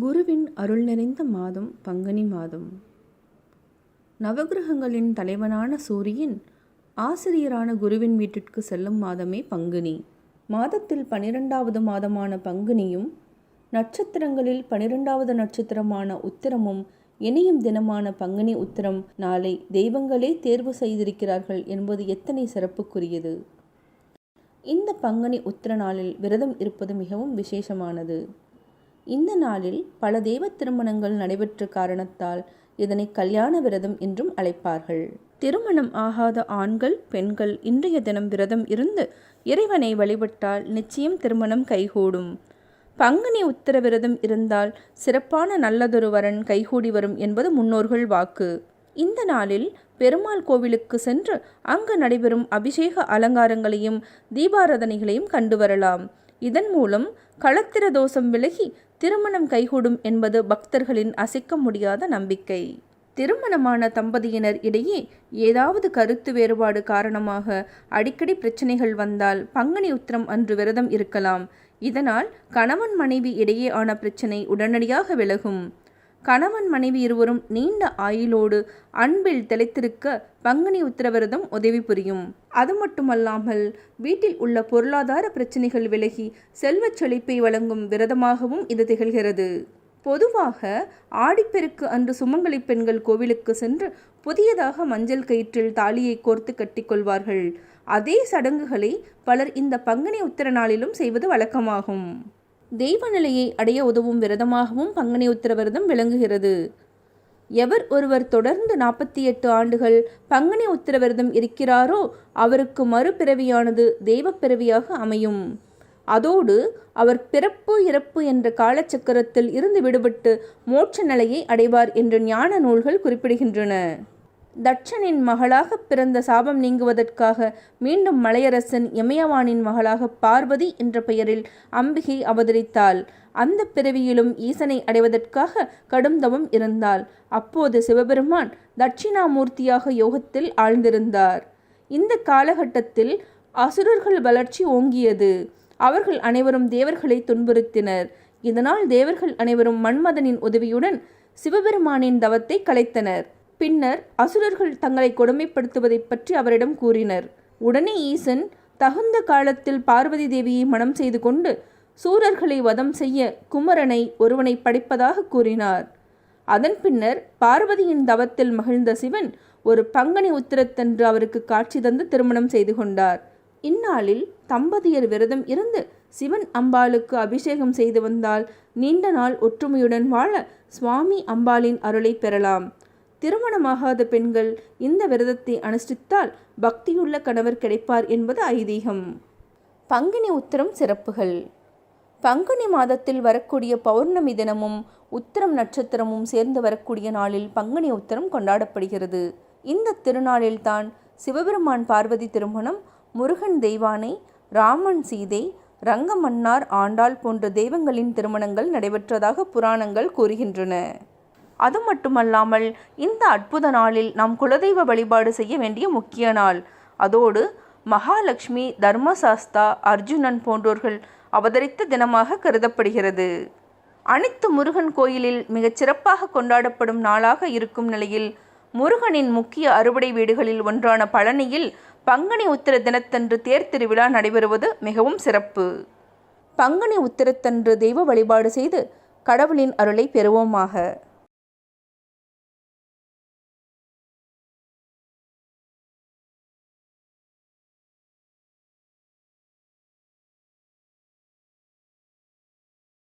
குருவின் அருள் நிறைந்த மாதம் பங்குனி மாதம். நவகிரகங்களின் தலைவனான சூரியன் ஆசிரியரான குருவின் வீட்டிற்கு செல்லும் மாதமே பங்குனி. மாதத்தில் பனிரெண்டாவது மாதமான பங்குனியும் நட்சத்திரங்களில் பனிரெண்டாவது நட்சத்திரமான உத்திரமும் இணையும் தினமான பங்குனி உத்திரம் நாளை தெய்வங்களே தேர்வு செய்திருக்கிறார்கள் என்பது எத்தனை சிறப்புக்குரியது. இந்த பங்குனி உத்திர நாளில் விரதம் இருப்பது மிகவும் விசேஷமானது. இந்த நாளில் பல தெய்வ திருமணங்கள் நடைபெற்ற காரணத்தால் இதனை கல்யாண விரதம் என்றும் அழைப்பார்கள். திருமணம் ஆகாத ஆண்கள் பெண்கள் இன்றைய தினம் விரதம் இருந்து இறைவனை வழிபட்டால் நிச்சயம் திருமணம் கைகூடும். பங்குனி உத்தர விரதம் இருந்தால் சிறப்பான நல்லதொரு வரன் கைகூடி வரும் என்பது முன்னோர்கள் வாக்கு. இந்த நாளில் பெருமாள் கோவிலுக்கு சென்று அங்கு நடைபெறும் அபிஷேக அலங்காரங்களையும் தீபாராதனைகளையும் கண்டு வரலாம். இதன் மூலம் களத்திர தோஷம் விலகி திருமணம் கைகூடும் என்பது பக்தர்களின் அசைக்க முடியாத நம்பிக்கை. திருமணமான தம்பதியினர் இடையே ஏதாவது கருத்து வேறுபாடு காரணமாக அடிக்கடி பிரச்சனைகள் வந்தால் பங்குனி உத்திரம் அன்று விரதம் இருக்கலாம். இதனால் கணவன் மனைவி இடையே ஆன பிரச்சனை உடனடியாக விலகும். கணவன் மனைவி இருவரும் நீண்ட ஆயுளோடு அன்பில் திளைத்திருக்க பங்குனி உத்தரவிரதம் உதவி புரியும். அது மட்டுமல்லாமல் வீட்டில் உள்ள பொருளாதார பிரச்சனைகள் விலகி செல்வச் செழிப்பை வழங்கும் விரதமாகவும் இது திகழ்கிறது. பொதுவாக ஆடிப்பெருக்கு அன்று சுமங்கலி பெண்கள் கோவிலுக்கு சென்று புதியதாக மஞ்சள் கயிற்றில் தாலியை கோர்த்து கட்டிக்கொள்வார்கள் அதே சடங்குகளை பலர் இந்த பங்குனி உத்திர நாளிலும் செய்வது வழக்கமாகும். தெய்வ நிலையை அடைய உதவும் விரதமாகவும் பங்குனி உத்திர விரதம் விளங்குகிறது. எவர் ஒருவர் தொடர்ந்து நாற்பத்தி எட்டு ஆண்டுகள் பங்குனி உத்திர விரதம் இருக்கிறாரோ அவருக்கு மறுபிறவியானது தெய்வப்பிறவியாக அமையும். அதோடு அவர் பிறப்பு இறப்பு என்ற காலச்சக்கரத்தில் இருந்து விடுபட்டு மோட்ச நிலையை அடைவார் என்று ஞான நூல்கள் குறிப்பிடுகின்றன. தட்சனின் மகளாக பிறந்த சாபம் நீங்குவதற்காக மீண்டும் மலையரசன் இமயவானின் மகளாக பார்வதி என்ற பெயரில் அம்பிகை அவதரித்தாள். அந்த பிறவியிலும் ஈசனை அடைவதற்காக கடும் தவம் இருந்தாள். அப்போது சிவபெருமான் தட்சிணாமூர்த்தியாக யோகத்தில் ஆழ்ந்திருந்தார். இந்த காலகட்டத்தில் அசுரர்கள் வளர்ச்சி ஓங்கியது. அவர்கள் அனைவரும் தேவர்களை துன்புறுத்தினர். இதனால் தேவர்கள் அனைவரும் மன்மதனின் உதவியுடன் சிவபெருமானின் தவத்தை கலைத்தனர். பின்னர் அசுரர்கள் தங்களை கொடுமைப்படுத்துவதைப் பற்றி அவரிடம் கூறினர். உடனே ஈசன் தகுந்த காலத்தில் பார்வதி தேவியை மனம் செய்து கொண்டு சூரர்களை வதம் செய்ய குமரனை ஒருவனை படைப்பதாக கூறினார். அதன் பின்னர் பார்வதியின் தவத்தில் மகிழ்ந்த சிவன் ஒரு பங்கனி உத்திரத்தன்று அவருக்கு காட்சி தந்து திருமணம் செய்து கொண்டார். இந்நாளில் தம்பதியர் விரதம் இருந்து சிவன் அம்பாளுக்கு அபிஷேகம் செய்து வந்தால் நீண்ட நாள் ஒற்றுமையுடன் வாழ சுவாமி அம்பாளின் அருளை பெறலாம். திருமணமாகாத பெண்கள் இந்த விரதத்தை அனுஷ்டித்தால் பக்தியுள்ள கணவர் கிடைப்பார் என்பது ஐதீகம். பங்குனி உத்தரம் சிறப்புகள். பங்குனி மாதத்தில் வரக்கூடிய பௌர்ணமி தினமும் உத்தரம் நட்சத்திரமும் சேர்ந்து வரக்கூடிய நாளில் பங்குனி உத்தரம் கொண்டாடப்படுகிறது. இந்த திருநாளில்தான் சிவபெருமான் பார்வதி திருமணம் முருகன் தெய்வானை ராமன் சீதை ரங்கமன்னார் ஆண்டாள் போன்ற தெய்வங்களின் திருமணங்கள் நடைபெற்றதாக புராணங்கள் கூறுகின்றன. அது மட்டுமல்லாமல் இந்த அற்புத நாளில் நாம் குலதெய்வ வழிபாடு செய்ய வேண்டிய முக்கிய நாள். அதோடு மகாலட்சுமி தர்மசாஸ்தா அர்ஜுனன் போன்றோர்கள் அவதரித்த தினமாக கருதப்படுகிறது. அனைத்து முருகன் கோயிலில் மிகச் சிறப்பாக கொண்டாடப்படும் நாளாக இருக்கும் நிலையில் முருகனின் முக்கிய அறுவடை வீடுகளில் ஒன்றான பழனியில் பங்குனி உத்திர தினத்தன்று தேர் திருவிழா நடைபெறுவது மிகவும் சிறப்பு. பங்குனி உத்திரத்தன்று தெய்வ வழிபாடு செய்து கடவுளின் அருளை பெறுவோமாக.